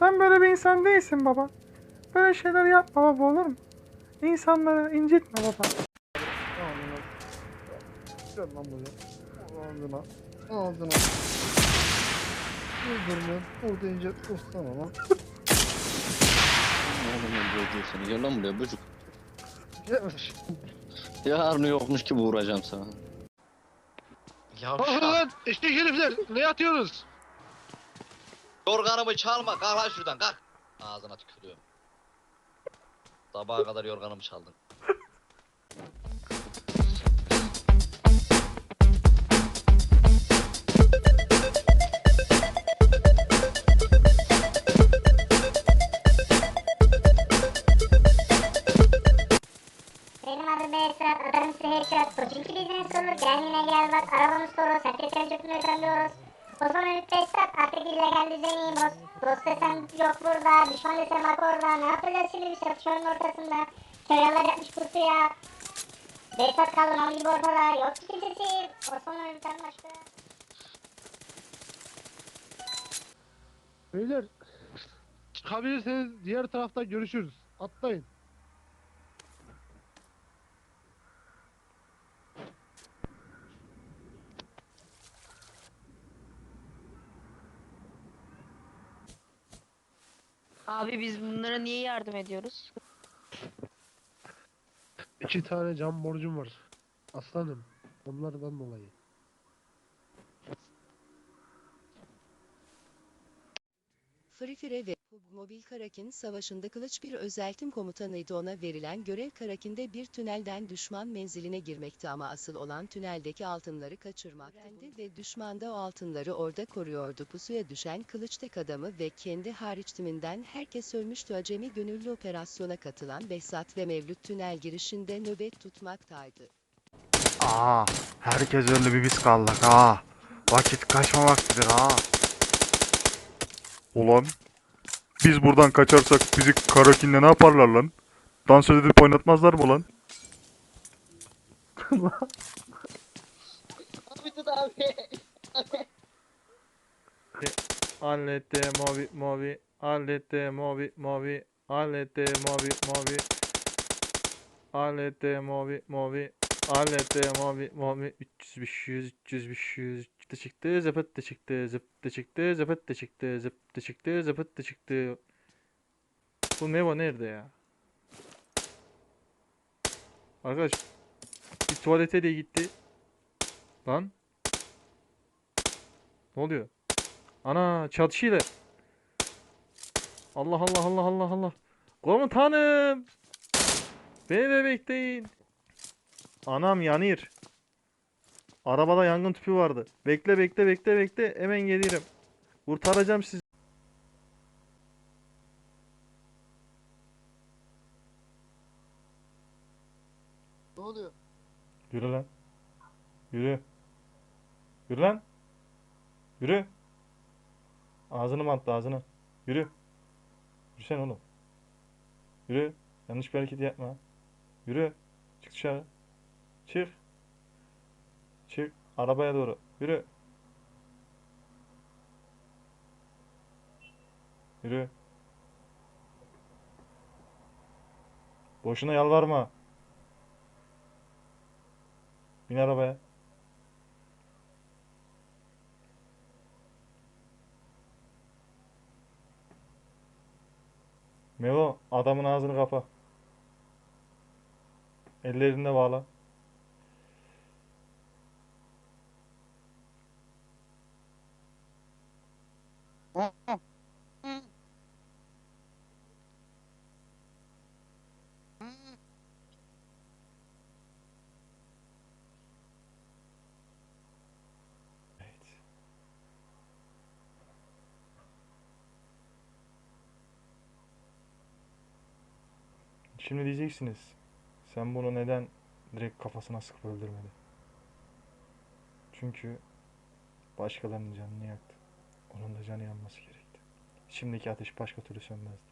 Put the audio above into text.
Sen böyle bir insan değilsin baba. Böyle şeyler yapma baba olur mu? İnsanları incitme baba. Gel lan buraya. Ağzına. Ağzına. Öldürme. Orada ince tutsana lan. Oğlum öldüreceğim seni. Gel lan buraya böcük. Gelmiş. Yarını yokmuş gibi vuracağım sana. Kalkın lan eşek herifler ne yatıyorsunuz? Yorganımı çalma kalk lan şuradan kalk. Ağzına tükürüyorum. Sabaha kadar yorganımı çaldın. Benim adım Behzat, adım Seherşat. Koçinki bizden sorulur, kendine gel bak, arabamız soru, sertlikten çökmüyor sanıyoruz. O zaman Ümit Behzat, artık illegal düzeni boz. Dost desem yok burada, düşman desem bak orada. Ne yapacağız şimdi biz çatışmanın ortasında? Köy alacakmış pusuya. Behzat kaldı mal gibi ortada, yok ki kimsesi. Osman Ümit'ten başka. Beyler çıkabilirseniz diğer tarafta görüşürüz. Atlayın. Abi biz bunlara niye yardım ediyoruz? İki tane cam borcum var. Aslanım. Onlardan dolayı. Frifire ve Mobil Karakin savaşında kılıç bir özeltim komutanıydı ona verilen görev Karakin'de bir tünelden düşman menziline girmekti ama asıl olan tüneldeki altınları kaçırmaktı ve düşman da o altınları orada koruyordu. Pusuya düşen kılıç tek adamı ve kendi hariç timinden herkes ölmüştü acemi gönüllü operasyona katılan Behzat ve Mevlüt tünel girişinde nöbet tutmaktaydı. Aa, herkes öldü bir biz kaldık ha. Vakit kaçma vaktidir ha. Ulan, biz buradan kaçarsak bizi Karakin'le ne yaparlar lan? Dans edip oynatmazlar mı lan? Hallettim mobi mobi hallettim mobi mobi hallettim mobi mobi hallettim mobi mobi hallettim mobi mobi 300 500 300 500 çıktı çıktı zıpıt da çıktı zıpıt da çıktı zıpıt da çıktı zıpıt da çıktı zıpıt da çıktı Bu bu nerede ya? Arkadaş bir tuvalete de gitti. Lan. Ne oluyor? Ana çatışıyla. Allah Allah Allah Allah Allah. Komutanım. Beni de bekleyin. Anam yanır. Arabada yangın tüpü vardı. Bekle bekle bekle bekle. Hemen gelirim. Kurtaracağım sizi. Ne oluyor? Yürü lan. Yürü. Yürü lan. Yürü. Ağzını bantla ağzını. Yürü. Yürüsene oğlum. Yürü. Yanlış bir hareket yapma. Yürü. Çık dışarı. Çık. Çık. Arabaya doğru. Yürü. Yürü. Boşuna yalvarma. Bin arabaya. Melo adamın ağzını kapa. Ellerini de bağla. Şimdi diyeceksiniz. Sen bunu neden direkt kafasına sıkıp öldürmedin? Çünkü başkalarının canını yaktı. Onun da canı yanması gerekti. İçimdeki ateş başka türlü sönmezdi.